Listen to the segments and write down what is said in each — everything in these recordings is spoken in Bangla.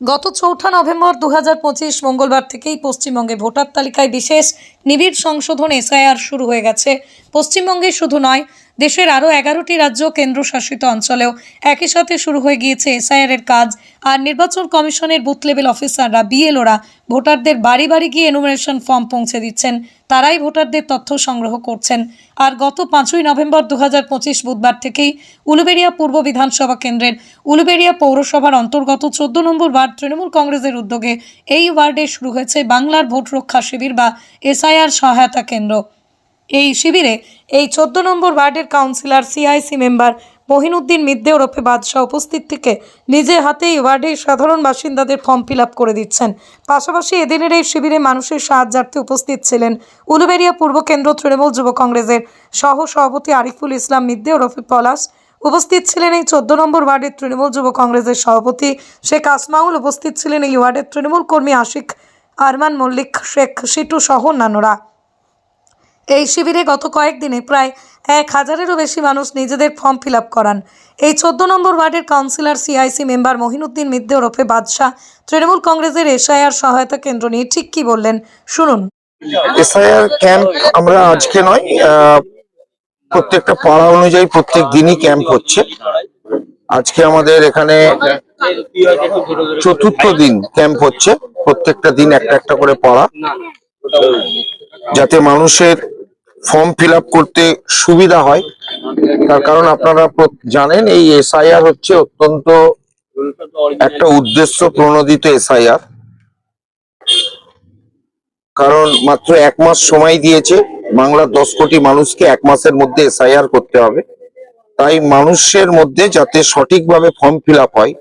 গত চৌঠা নভেম্বর দু হাজার পঁচিশ মঙ্গলবার থেকেই পশ্চিমবঙ্গে ভোটার তালিকায় বিশেষ নিবিড় সংশোধন এসআইআর শুরু হয়ে গেছে। পশ্চিমবঙ্গে শুধু নয় দেশের আরও এগারোটি রাজ্য কেন্দ্রশাসিত অঞ্চলেও একই সাথে শুরু হয়ে গিয়েছে এসআইআর এর কাজ, আর নির্বাচন কমিশনের বুথ লেভেল অফিসাররা, বিএলওরা ভোটারদের বাড়ি বাড়ি গিয়ে এনুমারেশন ফর্ম পৌঁছে দিচ্ছেন। তারাই ভোটারদের তথ্য সংগ্রহ করছেন। আর গত পাঁচই নভেম্বর দু হাজার পঁচিশ বুধবার থেকেই উলুবেড়িয়া পূর্ব বিধানসভা কেন্দ্রের উলুবেড়িয়া পৌরসভার অন্তর্গত চোদ্দ নম্বর ওয়ার্ড তৃণমূল কংগ্রেসের উদ্যোগে এই ওয়ার্ডে শুরু হয়েছে বাংলার ভোট রক্ষা শিবির বা এসআইআর সহায়তা কেন্দ্র। এই শিবিরে এই চোদ্দ নম্বর ওয়ার্ডের councillor, CIC member Mohinuddin Midde ওরফে বাদশাহ উপস্থিত থেকে নিজে হাতেই ওয়ার্ডের সাধারণ বাসিন্দাদের ফর্ম ফিল করে দিচ্ছেন। পাশাপাশি এদিনের এই শিবিরে মানুষের সাহায্যার্থে উপস্থিত ছিলেন উলুবেড়িয়া পূর্ব কেন্দ্র তৃণমূল যুব কংগ্রেসের সহ সভাপতি আরিফুল ইসলাম মিদ্দে ওরফে পলাশ। উপস্থিত ছিলেন এই চোদ্দ নম্বর ওয়ার্ডের তৃণমূল যুব কংগ্রেসের সভাপতি শেখ আসমাউল। উপস্থিত ছিলেন এই ওয়ার্ডের তৃণমূল কর্মী আশিক আরমান, মল্লিক, শেখ সিটু সহ অন্যান্যরা। এই শিবিরে গত কয়েকদিনে প্রায় এক হাজারেরও বেশি মানুষ নিজেদের ফর্ম ফিল আপ করান। এই চোদ্দ নম্বর ওয়ার্ডের councillor, CIC member Mohinuddin Midde ওরফে বাদশাহ তৃণমূল কংগ্রেসের এসআইআর সহায়তা কেন্দ্র নিয়ে ঠিক কি বললেন? শুনুন। এসআইআর ক্যাম্প আমরা আজকে নয় প্রত্যেকটা পাড়া অনুযায়ী প্রত্যেক দিনই ক্যাম্প হচ্ছে। আজকে আমাদের এখানে চতুর্থ দিন ক্যাম্প হচ্ছে, প্রত্যেকটা দিন একটা একটা করে পাড়া। যাতে মানুষের ফর্ম ফিল করতে সুবিধা হয়। তার কারণ আপনারা জানেন, এই এসআইআর হচ্ছে অত্যন্ত একটা উদ্দেশ্য প্রণোদিত এসআইআর কারণ মাত্র এক মাস সময় দিয়েছে বাংলার দশ কোটি মানুষকে এক মাসের মধ্যে এসআইআর করতে হবে। তাই মানুষের মধ্যে যাতে সঠিকভাবে ফর্ম ফিল হয়,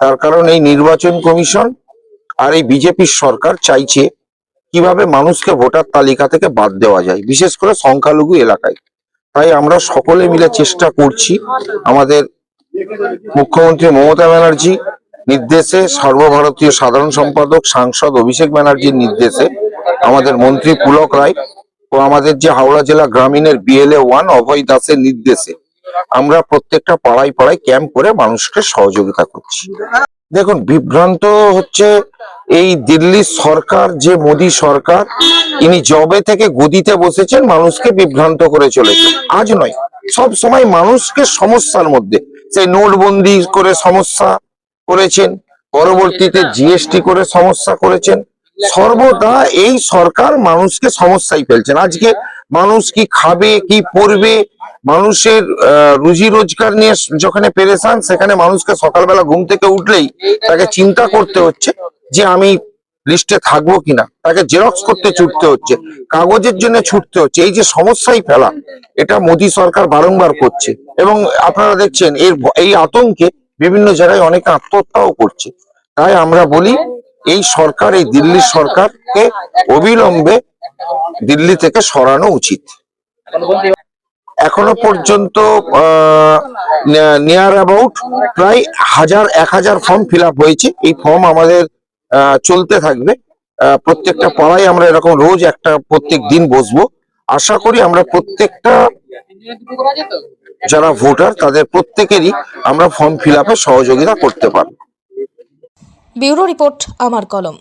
তার কারণ এই নির্বাচন কমিশন আর এই বিজেপির সরকার চাইছে কীভাবে মানুষকে ভোটার তালিকা থেকে বাদ দেওয়া যায়, বিশেষ করে সংখ্যালঘু এলাকায়। তাই আমরা সকলে মিলে চেষ্টা করছি আমাদের মুখ্যমন্ত্রী মমতা ব্যানার্জি নির্দেশে সর্বভারতীয় সাধারণ সম্পাদক, সাংসদ অভিষেক ব্যানার্জির নির্দেশে আমাদের মন্ত্রী পুলক রায় ও আমাদের যে হাওড়া জেলা গ্রামীণের বিএলএ ওয়ান অভয় দাসের নির্দেশে আমরা প্রত্যেকটা পাড়ায় পাড়ায় ক্যাম্প করে মানুষকে সহযোগিতা করছি। দেখুন, বিভ্রান্ত হচ্ছে এই দিল্লি সরকার, যে মোদী সরকার, ইনি জবে থেকে গদিতে বসেছেন, মানুষকে বিভ্রান্ত করে চলেছে আজ নয়, সব সময় মানুষকে সমস্যার মধ্যে, সেই নোটবন্দি করে সমস্যা করেছেন, পরবর্তীতে জিএসটি করে সমস্যা করেছেন। সর্বদা এই সরকার মানুষকে সমস্যায় ফেলছেন। আজকে মানুষ কি খাবে, কি পরবে, মানুষের রুজি রোজগার নিয়ে যখন পেরেছান সেখানে মানুষকে সকালবেলা ঘুম থেকে উঠলেই তাকে চিন্তা করতে হচ্ছে। যে আমি লিস্টে থাকব কিনা, তাকে জেরক্স করতে ছুটতে হচ্ছে, কাগজের জন্য ছুটতে হচ্ছে, এই যে সমস্যাই ফেলা এটা মোদী সরকার বারংবার করছে। এবং আপনারা দেখছেন, এর এই আতঙ্কে বিভিন্ন জায়গায় অনেকে আত্মহত্যাও করছে। তাই আমরা বলি, এই সরকার, এই দিল্লির সরকারকে অবিলম্বে দিল্লি থেকে সরানো উচিত। এখনও পর্যন্ত নিয়ার অ্যাবাউট প্রায় হাজার, এক হাজার ফর্ম ফিল হয়েছে। এই ফর্ম আমাদের চলতে থাকবে। প্রত্যেকটা পাড়ায় আমরা এরকম রোজ একটা প্রত্যেক দিন বসবো। আশা করি আমরা প্রত্যেকটা যারা ভোটার, তাদের প্রত্যেকেরই আমরা ফর্ম ফিল সহযোগিতা করতে পারব। ব্যুরো রিপোর্ট, আমার কলম।